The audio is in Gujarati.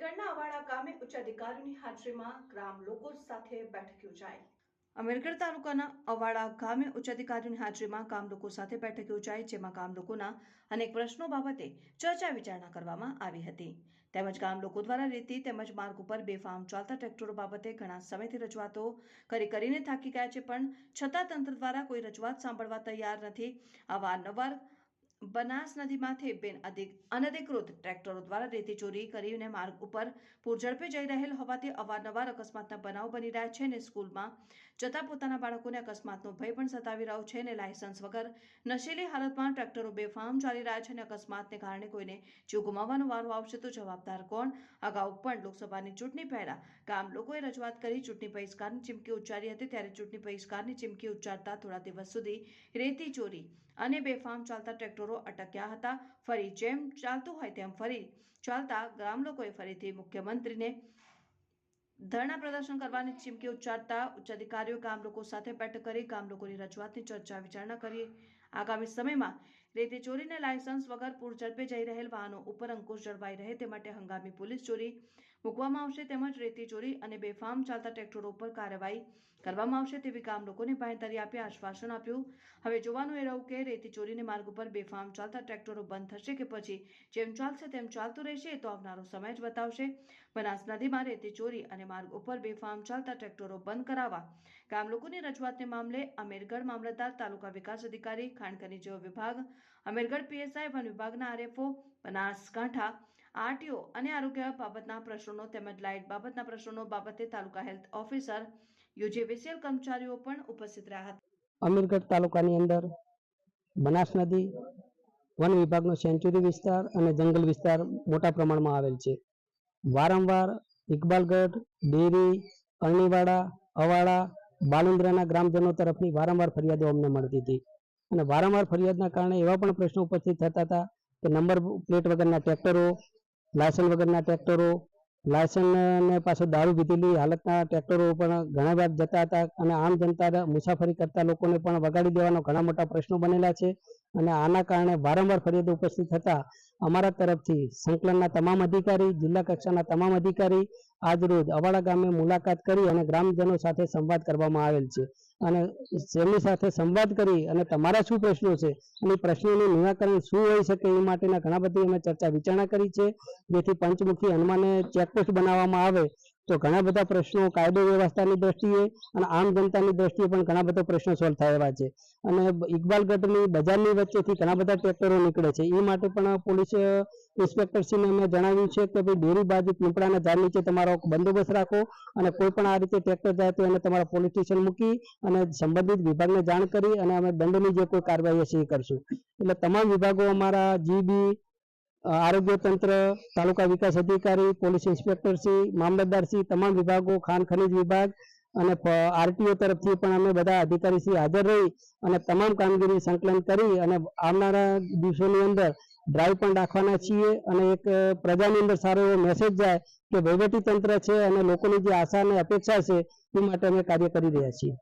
અમીરગઢના અવાડા ઉચ્ચ અધિકારીઓની હાજરીમાં ગ્રામ લોકો સાથે બેઠક યોજાઈ. અમીરગઢ તાલુકાના અવાડા ગામે ઉચ્ચ અધિકારીઓની હાજરીમાં ગામ સાથે બેઠક યોજાઈ, જેમાં ગામ અનેક પ્રશ્નો બાબતે ચર્ચા વિચારણા કરવામાં આવી હતી. તેમજ ગામ લોકો દ્વારા રેતી તેમજ માર્ગ ઉપર બેફામ ચાલતા ટ્રેક્ટરો બાબતે ઘણા સમયથી રજૂઆતો કરી કરીને થાકી ગયા છે, પણ છતાં તંત્ર દ્વારા કોઈ રજૂઆત સાંભળવા તૈયાર નથી. અવારનવાર બનાસ નદીમાંથી બિન અનધિકૃત ટ્રેક્ટરો દ્વારા રેતી ચોરી કરીને માર્ગ ઉપર પૂરઝડપે જઈ રહેલ હોવાથી અવારનવાર અકસ્માતના બનાવ બની રહ્યા છે અને સ્કૂલમાં જતા પોતાના બાળકોને અકસ્માતનો ભય પણ સતાવી રહ્યો છે અને લાયસન્સ વગર નશીલી હાલતમાં ટ્રેક્ટરો બેફામ ચાલી રહ્યા છે અને અકસ્માતને કારણે કોઈને જીવ ગુમાવવાનો વારો આવશે તો જવાબદાર કોણ? અગાઉ પણ લોકસભાની ચૂંટણી પહેલા ગામ લોકોએ રજૂઆત કરી ચૂંટણી બહિષ્કારની ચીમકી ઉચ્ચારી હતી, ત્યારે ચૂંટણી બહિષ્કારની ચીમકી ઉચ્ચારતા થોડા દિવસ સુધી રેતી ચોરી અને બેફામ ચાલતા ટ્રેક્ટરો અટક્યા હતા. ફરી જેમ ચાલતું હોય તેમ ફરી ચાલતા ગ્રામ લોકોએ ફરીથી મુખ્યમંત્રીને ધરણા પ્રદર્શન કરવાની ચીમકી ઉચ્ચારતા ઉચ્ચ અધિકારીઓ ગામ લોકો સાથે બેઠક કરી, ગામ લોકોની રજૂઆતની ચર્ચા વિચારણા કરી. આગામી સમયમાં રેતી ચોરીને લાયસન્સ વગર પૂરઝડપે જઈ રહેલ વાહનો ઉપર અંકુશ જળવાઈ રહે તે માટે હંગામી પોલીસ ચોરી મૂકવામાં આવશે તેમજ રેતી ચોરી અને બેફામ ચાલતા ટ્રેક્ટરો પર કાર્યવાહી કરવામાં આવશે તેવી કામ લોકોને બાંહેધરી આપી આશ્વાસન આપ્યું. હવે જોવાનું એ રહ્યું કે રેતી ચોરીને માર્ગ ઉપર બેફામ ચાલતા ટ્રેક્ટરો બંધ થશે કે પછી જેમ ચાલશે તેમ ચાલતું રહેશે તો આવનારો સમય જ બતાવશે. બનાસ નદીમાં રેતી ચોરી અને માર્ગ ઉપર બેફામ ચાલતા ટ્રેક્ટરો બંધ કરાવવા ગામ લોકોની રજૂઆતને મામલે અમીરગઢ મામલતદાર તાલુકા વિકાસ અધિકારી ખાણ ખનીજો વિભાગ, અમીરગઢ પીએસઆઈ વન વિભાગના આરએફઓ બનાસકાંઠા આરટીઓ અને આરોગ્ય બાબતના પ્રશ્નો તેમજ લાઇટ બાબતના પ્રશ્નો બાબતે તાલુકા હેલ્થ ઓફિસર યુજીવીસીએલ કર્મચારીઓ પણ ઉપસ્થિત રહ્યા હતા. અમીરગઢ તાલુકાની અંદર બનાસ નદી, વન વિભાગનો સેન્ચુરી વિસ્તાર અને જંગલ વિસ્તાર મોટા પ્રમાણમાં આવેલ છે. વારંવાર ઇકબાલગઢ, ડેરી, અરણીવાડા, અવાડા, બાલુંદ્રાના ગ્રામજનો તરફની વારંવાર ફરિયાદો અમને મળતી હતી. અને વારંવાર ફરિયાદના કારણે એવા પણ પ્રશ્નો ઉપસ્થિત થતા હતા કે નંબર પ્લેટ વગરના ટ્રેક્ટરો લાયસન્સ વગરના ટ્રેક્ટરો, લાયસન્સને પાછો દારૂ પીધેલી હાલતના ટ્રેક્ટરો પણ ઘણા બાદ જતા હતા અને આમ જનતા મુસાફરી કરતા લોકોને પણ વગાડી દેવાનો ઘણા મોટા પ્રશ્નો બનેલા છે અને આના કારણે વારંવાર ફરિયાદો ઉપસ્થિત થતા અમારા તરફથી સંકલનના તમામ અધિકારી, જિલ્લા કક્ષાના તમામ અધિકારી આજરોજ અવાડા ગામે મુલાકાત કરી અને ગ્રામજનો સાથે સંવાદ કરવામાં આવેલ છે. અને તેમની સાથે સંવાદ કરી અને તમારા શું પ્રશ્નો છે અને પ્રશ્નોનું નિરાકરણ શું હોઈ શકે એ માટેના ઘણા બધી અમે ચર્ચા વિચારણા કરી છે. જેથી પંચમુખી હનુમાને ચેકપોસ્ટ બનાવવામાં આવે તો ઘણા બધા પ્રશ્નો કાયદો વ્યવસ્થાની દ્રષ્ટિએ અને આમ જનતાની દ્રષ્ટિએ પણ ઘણા બધા પ્રશ્નો સોલ્વ થાય એવા છે. અને ઇકબાલગઢની બજારની વચ્ચેથી ઘણા બધા ટ્રેક્ટરો નીકળે છે. એ માટે પણ પોલીસ ઇન્સ્પેક્ટરશ્રીને અમે જણાવ્યું છે કે ભાઈ ડેરી બાજુ પીપળાના ઝાડ નીચે તમારો બંદોબસ્ત રાખો અને કોઈ પણ આ રીતે ટ્રેક્ટર જાય તો એને તમારા પોલીસ સ્ટેશન મૂકી અને સંબંધિત વિભાગને જાણ કરી અને અમે દંડની જે કોઈ કાર્યવાહી હશે એ કરશું. એટલે તમામ વિભાગો અમારા જીબી આરોગ્ય તંત્ર, તાલુકા વિકાસ અધિકારી, પોલીસ ઇન્સ્પેક્ટરશ્રી મામલતદારશ્રી તમામ વિભાગો ખાન ખનીજ વિભાગ અને આરટીઓ તરફથી પણ અમે બધા અધિકારીશ્રી હાજર રહી અને તમામ કામગીરી સંકલન કરી અને આવનારા દિવસોની અંદર ડ્રાઈવ પણ રાખવાના છીએ અને એક પ્રજાની અંદર સારો એવો મેસેજ જાય કે વહીવટી તંત્ર છે અને લોકોની જે આશા અને અપેક્ષા છે એ માટે અમે કાર્ય કરી રહ્યા છીએ.